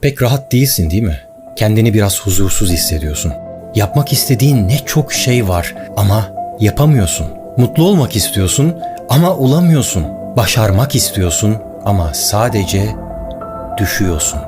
Pek rahat değilsin değil mi? Kendini biraz huzursuz hissediyorsun. Yapmak istediğin ne çok şey var ama yapamıyorsun. Mutlu olmak istiyorsun ama olamıyorsun. Başarmak istiyorsun ama sadece düşüyorsun.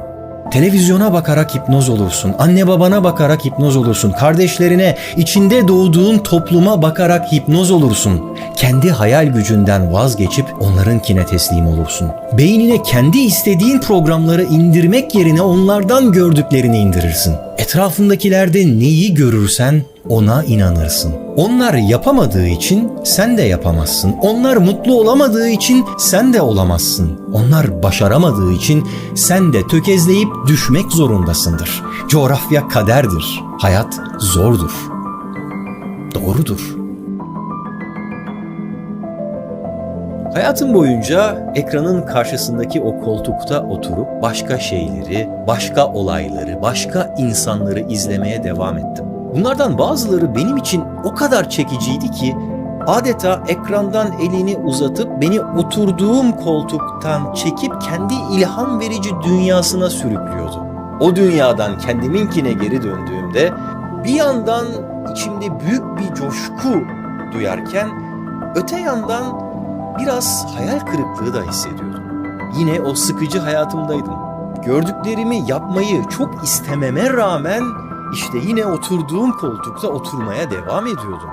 Televizyona bakarak hipnoz olursun. Anne babana bakarak hipnoz olursun. Kardeşlerine, içinde doğduğun topluma bakarak hipnoz olursun. Kendi hayal gücünden vazgeçip onlarınkine teslim olursun. Beynine kendi istediğin programları indirmek yerine onlardan gördüklerini indirirsin. Etrafındakilerde neyi görürsen ona inanırsın. Onlar yapamadığı için sen de yapamazsın. Onlar mutlu olamadığı için sen de olamazsın. Onlar başaramadığı için sen de tökezleyip düşmek zorundasındır. Coğrafya kaderdir. Hayat zordur. Doğrudur. Hayatım boyunca ekranın karşısındaki o koltukta oturup başka şeyleri, başka olayları, başka insanları izlemeye devam ettim. Bunlardan bazıları benim için o kadar çekiciydi ki adeta ekrandan elini uzatıp beni oturduğum koltuktan çekip kendi ilham verici dünyasına sürüklüyordu. O dünyadan kendiminkine geri döndüğümde bir yandan içimde büyük bir coşku duyarken öte yandan biraz hayal kırıklığı da hissediyordum. Yine o sıkıcı hayatımdaydım. Gördüklerimi yapmayı çok istememe rağmen işte yine oturduğum koltukta oturmaya devam ediyordum.